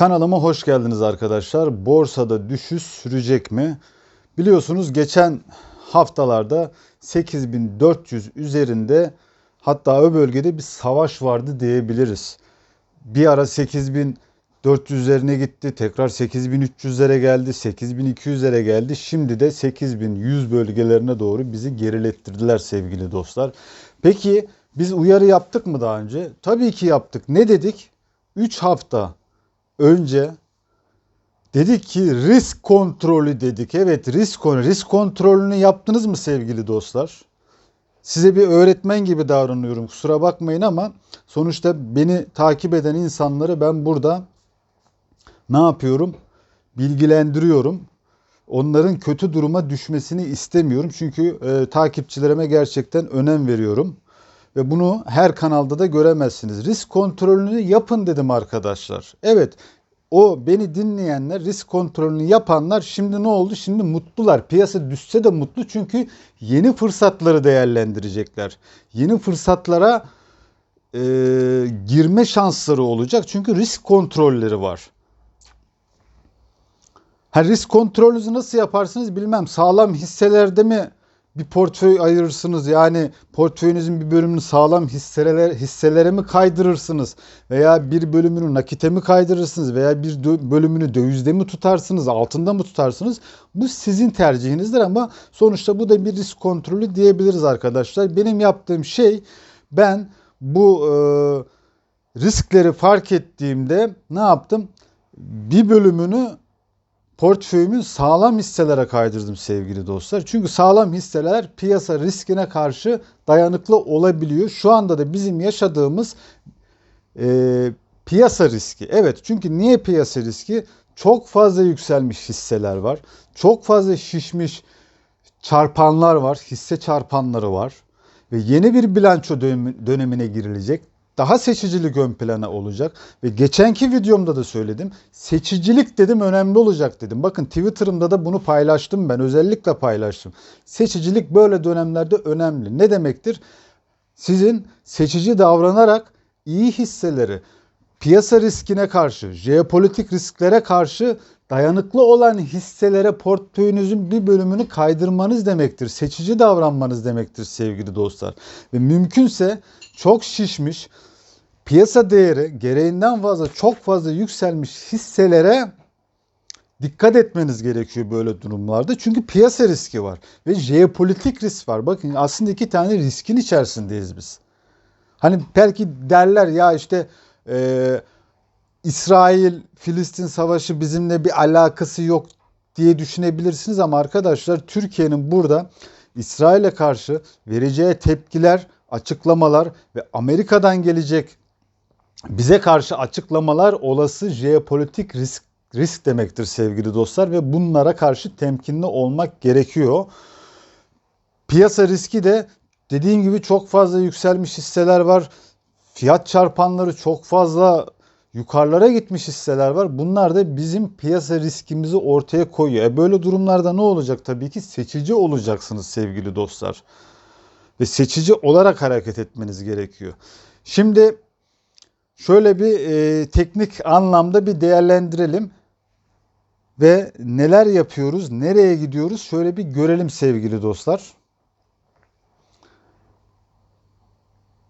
Kanalıma hoş geldiniz arkadaşlar. Borsada düşüş sürecek mi? Biliyorsunuz geçen haftalarda 8400 üzerinde hatta o bölgede bir savaş vardı diyebiliriz. Bir ara 8400 üzerine gitti. Tekrar 8300'lere geldi. 8200'lere geldi. Şimdi de 8100 bölgelerine doğru bizi gerilettirdiler sevgili dostlar. Peki biz uyarı yaptık mı daha önce? Tabii ki yaptık. Ne dedik? 3 hafta önce dedik ki risk kontrolü dedik. Evet risk risk kontrolünü yaptınız mı sevgili dostlar? Size bir öğretmen gibi davranıyorum. Kusura bakmayın ama sonuçta beni takip eden insanları ben burada ne yapıyorum? Bilgilendiriyorum. Onların kötü duruma düşmesini istemiyorum. Çünkü e, takipçilerime gerçekten önem veriyorum. Ve bunu her kanalda da göremezsiniz. Risk kontrolünü yapın dedim arkadaşlar. Evet o beni dinleyenler risk kontrolünü yapanlar şimdi ne oldu? Şimdi mutlular. Piyasa düşse de mutlu çünkü yeni fırsatları değerlendirecekler. Yeni fırsatlara e, girme şansları olacak. Çünkü risk kontrolleri var. Ha, risk kontrolünüzü nasıl yaparsınız bilmem. Sağlam hisselerde mi bir portföy ayırırsınız. Yani portföyünüzün bir bölümünü sağlam hisseler, hisselere mi kaydırırsınız? Veya bir bölümünü nakite mi kaydırırsınız? Veya bir bölümünü dövizde mi tutarsınız? Altında mı tutarsınız? Bu sizin tercihinizdir ama sonuçta bu da bir risk kontrolü diyebiliriz arkadaşlar. Benim yaptığım şey ben bu e, riskleri fark ettiğimde ne yaptım? Bir bölümünü portföyümü sağlam hisselere kaydırdım sevgili dostlar. Çünkü sağlam hisseler piyasa riskine karşı dayanıklı olabiliyor. Şu anda da bizim yaşadığımız e, piyasa riski. Evet çünkü niye piyasa riski? Çok fazla yükselmiş hisseler var. Çok fazla şişmiş çarpanlar var. Hisse çarpanları var. Ve yeni bir bilanço dönemine girilecek daha seçicilik ön plana olacak. Ve geçenki videomda da söyledim. Seçicilik dedim önemli olacak dedim. Bakın Twitter'ımda da bunu paylaştım ben. Özellikle paylaştım. Seçicilik böyle dönemlerde önemli. Ne demektir? Sizin seçici davranarak iyi hisseleri piyasa riskine karşı, jeopolitik risklere karşı dayanıklı olan hisselere portföyünüzün bir bölümünü kaydırmanız demektir. Seçici davranmanız demektir sevgili dostlar. Ve mümkünse çok şişmiş, piyasa değeri gereğinden fazla çok fazla yükselmiş hisselere dikkat etmeniz gerekiyor böyle durumlarda. Çünkü piyasa riski var ve jeopolitik risk var. Bakın aslında iki tane riskin içerisindeyiz biz. Hani belki derler ya işte e, İsrail-Filistin savaşı bizimle bir alakası yok diye düşünebilirsiniz ama arkadaşlar Türkiye'nin burada İsrail'e karşı vereceği tepkiler, açıklamalar ve Amerika'dan gelecek bize karşı açıklamalar olası jeopolitik risk risk demektir sevgili dostlar ve bunlara karşı temkinli olmak gerekiyor. Piyasa riski de dediğim gibi çok fazla yükselmiş hisseler var. Fiyat çarpanları çok fazla yukarılara gitmiş hisseler var. Bunlar da bizim piyasa riskimizi ortaya koyuyor. E böyle durumlarda ne olacak? Tabii ki seçici olacaksınız sevgili dostlar. Ve seçici olarak hareket etmeniz gerekiyor. Şimdi şöyle bir e, teknik anlamda bir değerlendirelim ve neler yapıyoruz, nereye gidiyoruz şöyle bir görelim sevgili dostlar.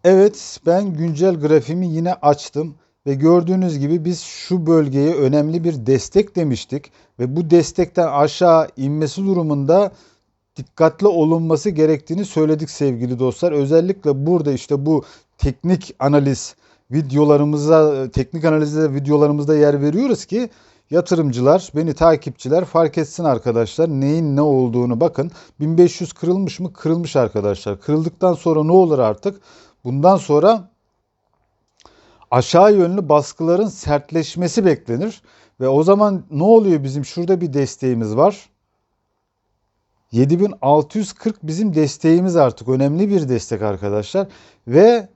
Evet ben güncel grafimi yine açtım ve gördüğünüz gibi biz şu bölgeye önemli bir destek demiştik ve bu destekten aşağı inmesi durumunda dikkatli olunması gerektiğini söyledik sevgili dostlar. Özellikle burada işte bu teknik analiz videolarımıza, teknik analizde videolarımızda yer veriyoruz ki yatırımcılar, beni takipçiler fark etsin arkadaşlar neyin ne olduğunu. Bakın 1500 kırılmış mı? Kırılmış arkadaşlar. Kırıldıktan sonra ne olur artık? Bundan sonra aşağı yönlü baskıların sertleşmesi beklenir. Ve o zaman ne oluyor bizim? Şurada bir desteğimiz var. 7640 bizim desteğimiz artık. Önemli bir destek arkadaşlar. Ve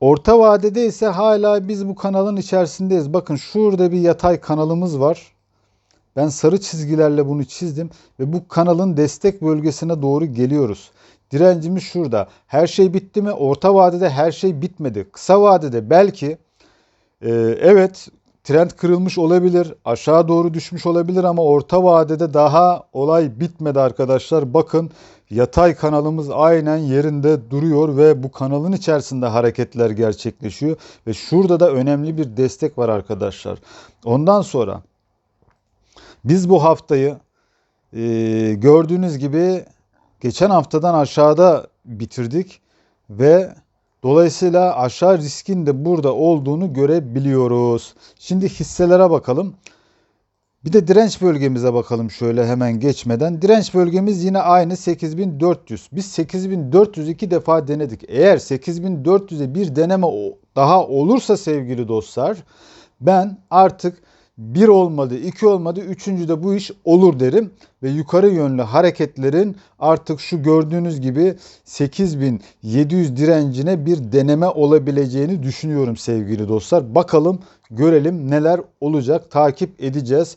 orta vadede ise hala biz bu kanalın içerisindeyiz. Bakın şurada bir yatay kanalımız var. Ben sarı çizgilerle bunu çizdim ve bu kanalın destek bölgesine doğru geliyoruz. Direncimiz şurada. Her şey bitti mi? Orta vadede her şey bitmedi. Kısa vadede belki e, evet trend kırılmış olabilir, aşağı doğru düşmüş olabilir ama orta vadede daha olay bitmedi arkadaşlar. Bakın yatay kanalımız aynen yerinde duruyor ve bu kanalın içerisinde hareketler gerçekleşiyor ve şurada da önemli bir destek var arkadaşlar. Ondan sonra biz bu haftayı e, gördüğünüz gibi geçen haftadan aşağıda bitirdik ve dolayısıyla aşağı riskin de burada olduğunu görebiliyoruz. Şimdi hisselere bakalım. Bir de direnç bölgemize bakalım şöyle hemen geçmeden. Direnç bölgemiz yine aynı 8400. Biz 8400 iki defa denedik. Eğer 8400'e bir deneme daha olursa sevgili dostlar ben artık bir olmadı, iki olmadı, üçüncü de bu iş olur derim. Ve yukarı yönlü hareketlerin artık şu gördüğünüz gibi 8700 direncine bir deneme olabileceğini düşünüyorum sevgili dostlar. Bakalım görelim neler olacak takip edeceğiz.